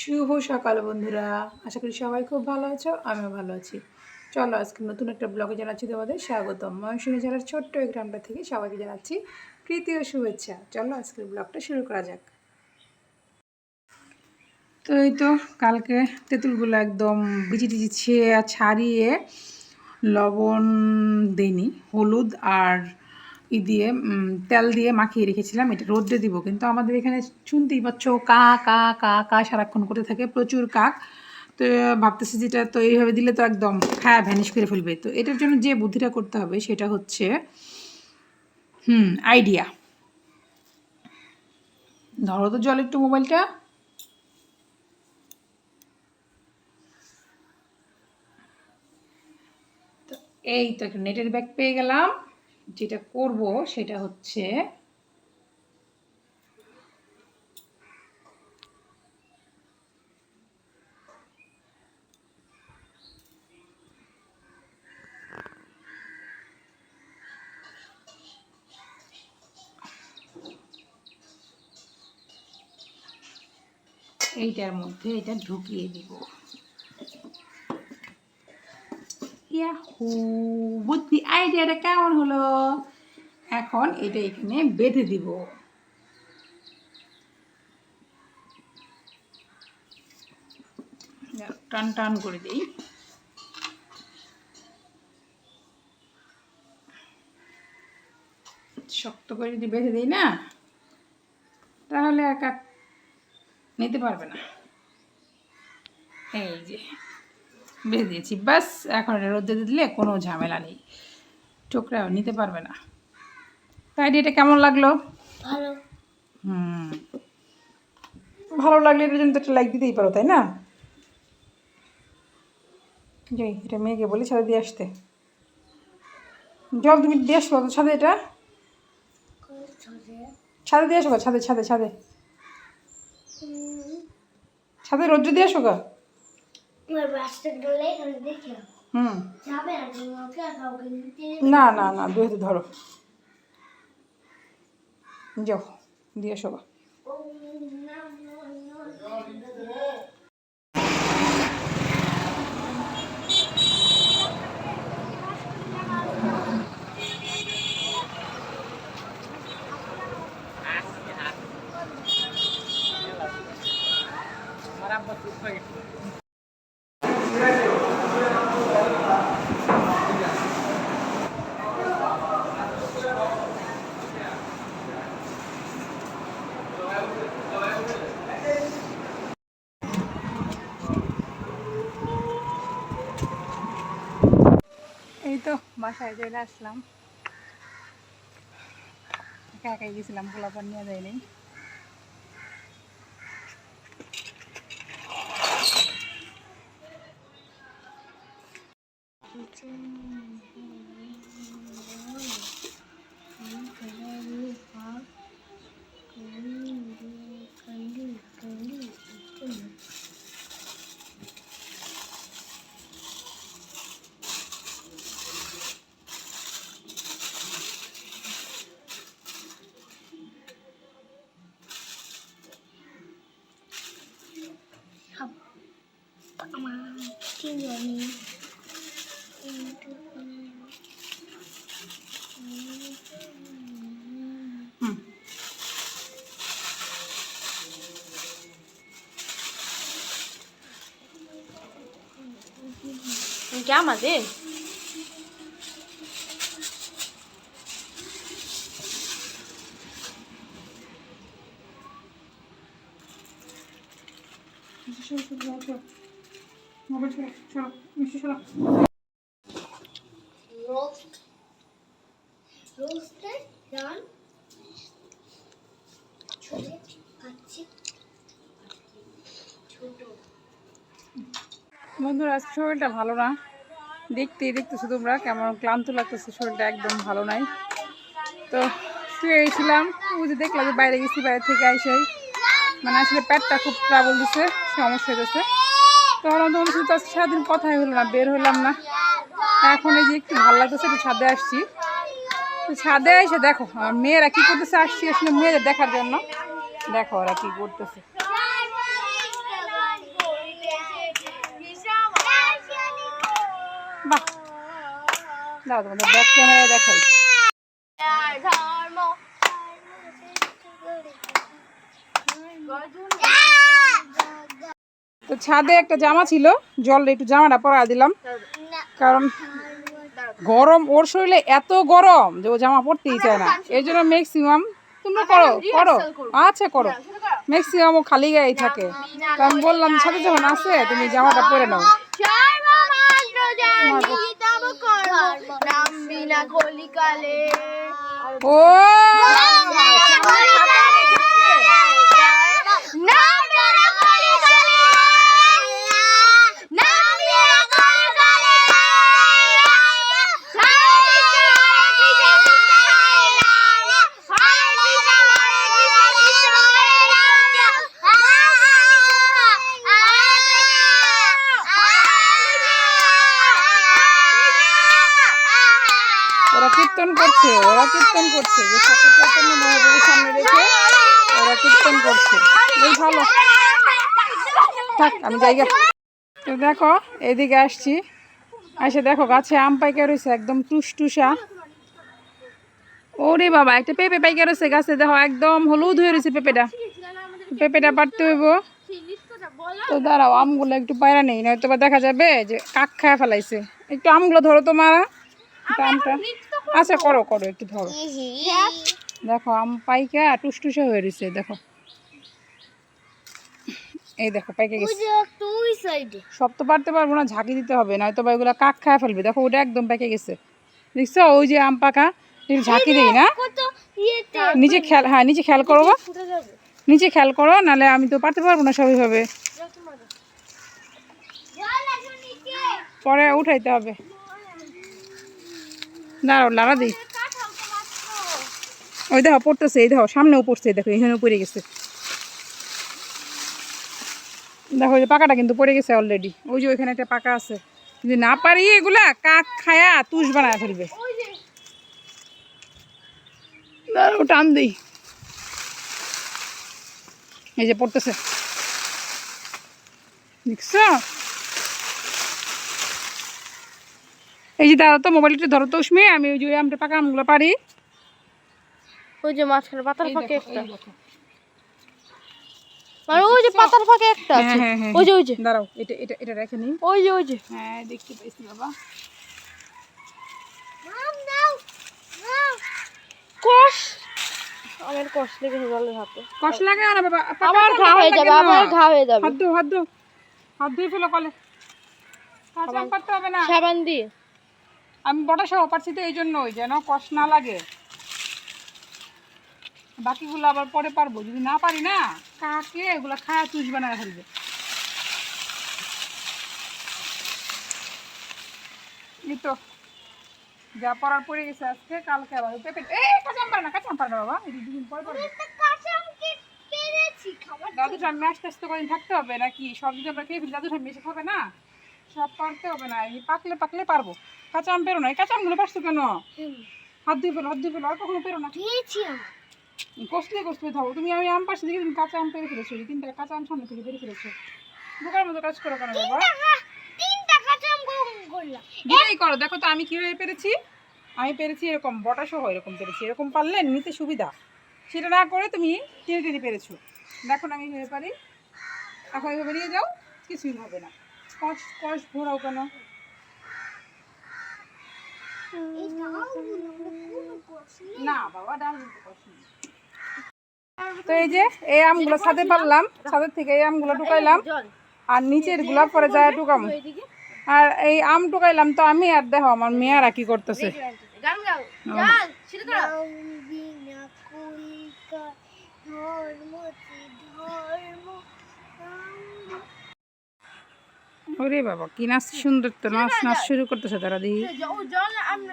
শুভ সকাল বন্ধুরা। আশা করি সবাই খুব ভালো আছো, আমিও ভালো আছি। চলো আজকে নতুন একটা ব্লগে জানাচ্ছি তোমাদের স্বাগতম। ময়মনসিংহ জেলার ছোট্ট এই গ্রামটা থেকে সবাইকে জানাচ্ছি প্রীতি ও শুভেচ্ছা। চলো আজকের ব্লগটা শুরু করা যাক। তো এই তো কালকে তেঁতুলগুলো একদম বিচি টিচি আর ছাড়িয়ে লবণ দিইনি, হলুদ আর ই দিয়ে তেল দিয়ে মাখিয়ে রেখেছিলাম। এটা রোদ্রে দিব, কিন্তু আমাদের এখানে শুনতেই পাচ্ছ, কা কা কা কা সারাক্ষণ করতে থাকে, প্রচুর কাক। তো ভাবতেছি যেটা তো এইভাবে দিলে তো একদম হ্যাঁ ভ্যানিশ করে ফেলবে। তো এটার জন্য যে বুদ্ধিটা করতে হবে সেটা হচ্ছে, হুম আইডিয়া ধরো তো জল একটু মোবাইলটা। এই তো একটা নেটের ব্যাগ পেয়ে গেলাম। যেটা করব সেটা হচ্ছে এইটার মধ্যে এটা ঢুকিয়ে দিব। বুদ্ধি আইডিয়াটা কেমন হলো? এখন এটা এখানে বেঁধে দিব। টান টান করে দিই। শক্ত করে যদি বেঁধে দিই না, তাহলে কাক নিতে পারবে না। এই যে। বেঁধে দিয়েছি। ব্যাস এখন এটা রোদে দিলে কোনো ঝামেলা নেই। টোকরাও নিতে পারবে না। তাই এটা কেমন লাগল? ভালো। হুম। ভালো লাগলে এটার জন্য তো একটা লাইক দিতেই পারো তাই না? যাই এটা মেয়েকে বলি ছাদে দিয়ে আসতে। জল তুমি দিয়ে আসব ছাদে এটা। ছাদে দিয়ে আসো গা, ছাদে ছাদে ছাদে ছাদে রোদ্র দিয়ে আসো গা আমার বাসটা গেলে এখানে দেখে হুম। না না না না দুই হাতে ধরো। যাও দিয়ে আসো গা। এই তো বাসায় চলে আসলাম। একা একাই গেছিলাম পোলাপান নিয়ে যায়নি আমার কি জানি হুম এটা আমাদের সরো, সরো, সরো, সরো। মোবাইল সরো, সরো, মিষ্টি সরো। কাচ্চি। ছোট। বন্ধুরা আজকে শরীরটা ভালো না। দেখতেই দেখতেছো তোমরা কেমন? ক্লান্ত লাগতেছে শরীরটা একদম ভালো নাই। তো শুয়ে গেছিলাম ওই যে দেখলাম যে বাইরে গেছি বাইরে থেকে আইসাই মানে আসলে পেটটা খুব ট্রাবল দিছে সমস্যা হয়েছে তখন তোমাদের সাথে সারাদিন কথাই হলো না, বের হলাম না। এখন এই যে একটু ভালো লাগতেছে, একটু ছাদে আসছি। ছাদে এসে দেখো আমার মেয়েরা কী করতেছে, আসছি আসলে মেয়েদের দেখার জন্য। দেখো ওরা কী করতেছে। বাহ। দেখাই। ধর্ম তো ছাদে একটা জামা ছিল জল একটু জামাটা পরা দিলাম। কারণ গরম ওর শরীরে এত গরম যে ও জামা পরতেই চায় না। এই জন্য ম্যাক্সিমাম তোমরা করো করো। আচ্ছা করো। ম্যাক্সিমাম ও খালি গায়েই থাকে। তো আমি বললাম সাথে যখন আসে তুমি জামাটা পরে নাও। ও! ওরা কীর্তন করছে, ওরা কীর্তন করছে। যে ঠাকুর চৈতন্য মহাপ্রভুর সামনে রেখে ওরা কীর্তন করছে। বেশ ভালো। থাক, আমি জায়গা তো দেখো, এদিকে আসছি। এসে দেখো, গাছে আম পাইকা রয়েছে, একদম টুসটুসা। ওরে বাবা, একটা পেঁপে পাইকা রয়েছে গাছে, দেখো, একদম হলুদ হয়ে রয়েছে পেঁপেটা। পেঁপেটা পারতে হইব। তো দাঁড়াও, আমগুলো একটু পায়রা নেই নয়তো বা দেখা যাবে যে কাক খায় ফেলাইছে। একটু আমগুলো ধরো তোমার আমটা আচ্ছা করো করো একটু ধরো। দেখো আম পাইকা টুসটুসা হয়ে রয়েছে দেখো। এই দেখো পাইকে গেছে। সব তো পারতে পারব না ঝাঁকি দিতে হবে নয়তো বা এগুলো কাক খায় ফেলবে। দেখো ওটা একদম পেকে গেছে। দেখছ ওই যে আম পাকা ঝাঁকি দিই না? ইয়েতে নিচে খেয়াল হ্যাঁ নিচে খেয়াল করো। ফুটে নিচে খেয়াল করো নাহলে আমি তো পারতে পারব না সবইভাবে। আছে নিচে। পরে উঠাইতে হবে। দাঁড়াও লাড়া দিই। ওই দেখো, পড়তেছে, এই দেখো, সামনেও পড়ছে দেখো, এখানেও পড়ে গেছে। দেখো যে পাকাটা কিন্তু পড়ে গেছে অলরেডি ওই যে ওইখানে একটা পাকা আছে। যদি না পারি, এগুলা কাক খায়া তুষ বানায় ফেলবে। দাঁড়াও, টান দিই। এই যে পড়তেছে। দেখছ? এই যে দাঁড়াও তো মোবাইলটা ধরো তো উষ্মে আমি ওই যে আমটা পাকা আমগুলো পারি ওই যে মাঝখানে পাতার ফাঁকে একটা। মানে ওই যে পাতার ফাঁকে একটা আছে। হ্যাঁ হ্যাঁ হ্যাঁ ওই যে ওই যে। দাঁড়াও এটা এটা এটা রেখে নিই ওই যে ওই যে। হ্যাঁ দেখতে পাইছি বাবা। কষ। আমার কষ লেগেছে জলের হাতে। কষ্ট লাগে না বাবা? পাকা ঘা হয়ে যাবে না। ঘা হয়ে যাবে। হাত ফেলো কলে। হবে না। সাবান দিয়ে। আমি বটা সহ পারছি তো এই জন্যই যেন কষ্ট না লাগে। বাকিগুলো আবার পরে পারব যদি না পারি না কাকে এগুলো খায়া তুষ বানায় ফেলবে? এই তো যা পড়ার পড়ে গেছে আজকে কালকে আবার পেঁপে এই কাঁচা আম পারে না কাঁচা আম পারে না বাবা এই দুদিন পরে পারবে দাদু ঠাম্মি আস্তে আস্তে কদিন থাকতে হবে নাকি সব যদি আমরা খেয়ে ফেলি দাদু ঠাম্মি এসে খাবে না? সব পারতে হবে না এই পাকলে পাকলে পারব। কাঁচা আম পেরো না এই কাঁচা আমগুলো পারছ কেন? হাত ধুয়ে ফেলো হাত ধুয়ে ফেলো আর কখনো পেরো না। কষলে কষলে থাকো তুমি আমি আম পাশে দেখে তুমি কাঁচা আম পেরে ফেলেছো তিনটা কাঁচা আম সামনে থেকে পেরে ফেলেছো। বোকার মতো কাজ করো কেন বাবা? দুটাই করো দেখো তো আমি কীভাবে পেরেছি? আমি পেরেছি এরকম বটা সহ এরকম পেরেছি এরকম পারলে নিতে সুবিধা। সেটা না করে তুমি টেনে টেনে পেরেছ। দেখো আমি কীভাবে পারি। এখন এভাবে নিয়ে যাও কিছুই হবে না। কষ কষ ঘোরাও কেন? না বাবা ডাল। তো এই যে এই আমগুলো ছাদে পারলাম ছাদের থেকে এই আমগুলো ঢুকাইলাম আর নিচেরগুলা পরে যায় ঢুকাম আর এই আম ঢুকাইলাম তো আমি আর দেখো আমার মেয়েরা কি করতেছে গান গাও ও। গান শুরু করো ওরে বাবা কি নাচ সুন্দর তো নাচ নাচ শুরু করতেছে তারা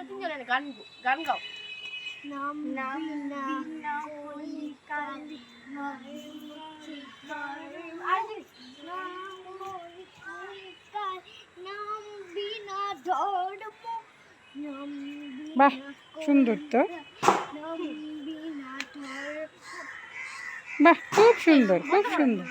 তিনজনে গান গাও। নাম নাম বিনা কলিকাল নাম বিনা ধর্ম। নাম বাহ সুন্দর তো। নাম বাহ খুব সুন্দর খুব সুন্দর।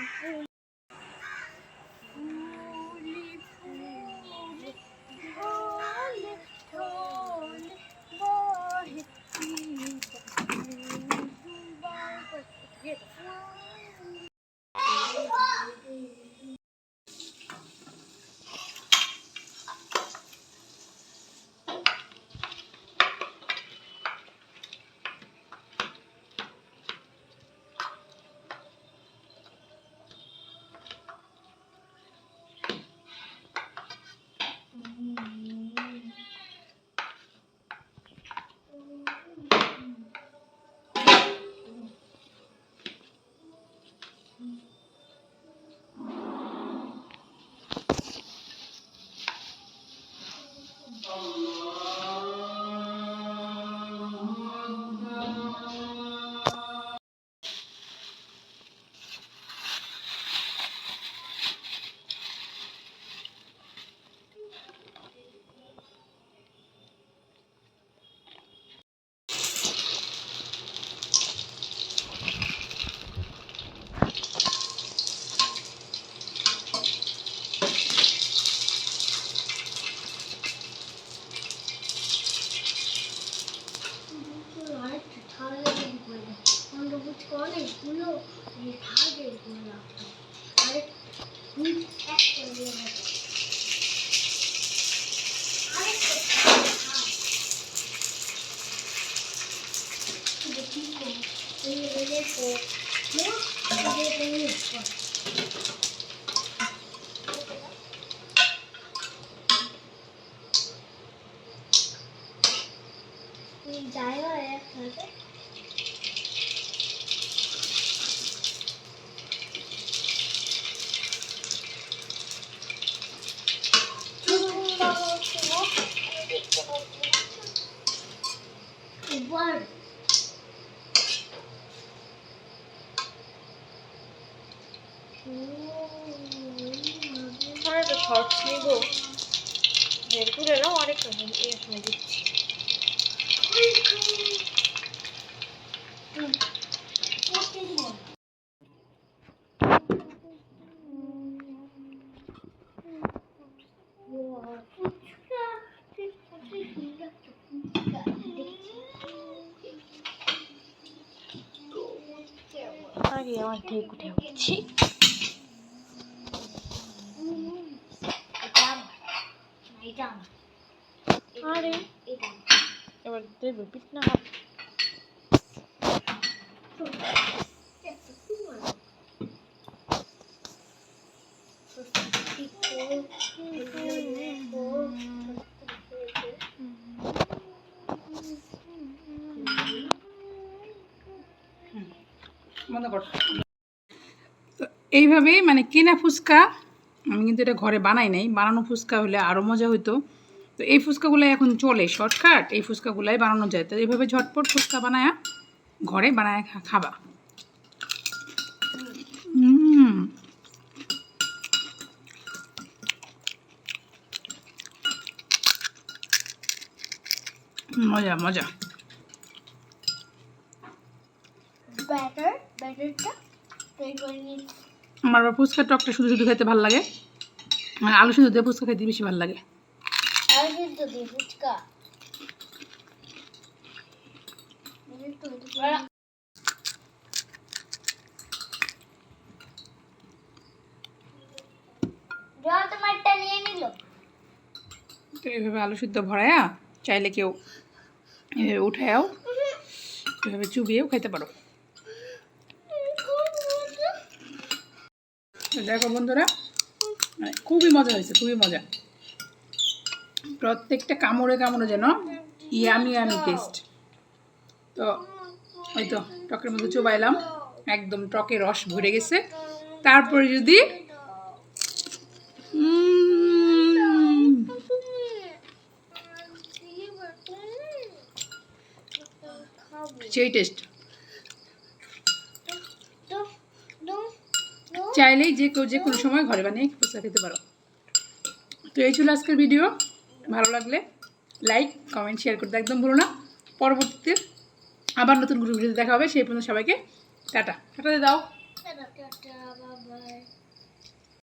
আমরা তো শর্টস নিব বের করে নাও অনেক এখানে দিচ্ছি আগে আমার ঠিক উঠে উঠছি আরে বন্ধ কর। তো এইভাবেই মানে কেনা ফুচকা আমি কিন্তু এটা ঘরে বানাই নাই। বানানো ফুচকা হলে আরও মজা হতো তো এই ফুচকাগুলাই এখন চলে শর্টকাট এই ফুচকাগুলাই বানানো যায়। তো এইভাবে ঝটপট ফুচকা বানায়া ঘরে বানায় খাবা। মজা মজা। আমার ফুচকার টকটা শুধু শুধু খেতে ভালো লাগে। আর আলু শুধু দিয়ে ফুচকা খেতে বেশি ভালো লাগে। আর কিন্তু দিই ফুচকা তো এইভাবে আলু সিদ্ধ ভরায়া, চাইলে কেউ এভাবে এভাবে চুবিয়েও খেতে পারো। দেখো বন্ধুরা মানে খুবই মজা হয়েছে, খুবই মজা। প্রত্যেকটা কামড়ে কামড়ে যেন ইয়ামি ইয়ামি টেস্ট তো ওই তো টকের মধ্যে চুবাইলাম, একদম টকে রস ভরে গেছে। তারপরে যদি সেই টেস্ট চাইলেই যে কেউ যে কোনো সময় ঘরে বানিয়ে খেতে পারো। তো এই ছিল আজকের ভিডিও ভালো লাগলে লাইক কমেন্ট শেয়ার করতে একদম ভুলো না। পরবর্তীতে আবার নতুন গ্রুপ ভিডিওতে দেখা হবে, সেই পর্যন্ত সবাইকে টাটা। টাটা দাও।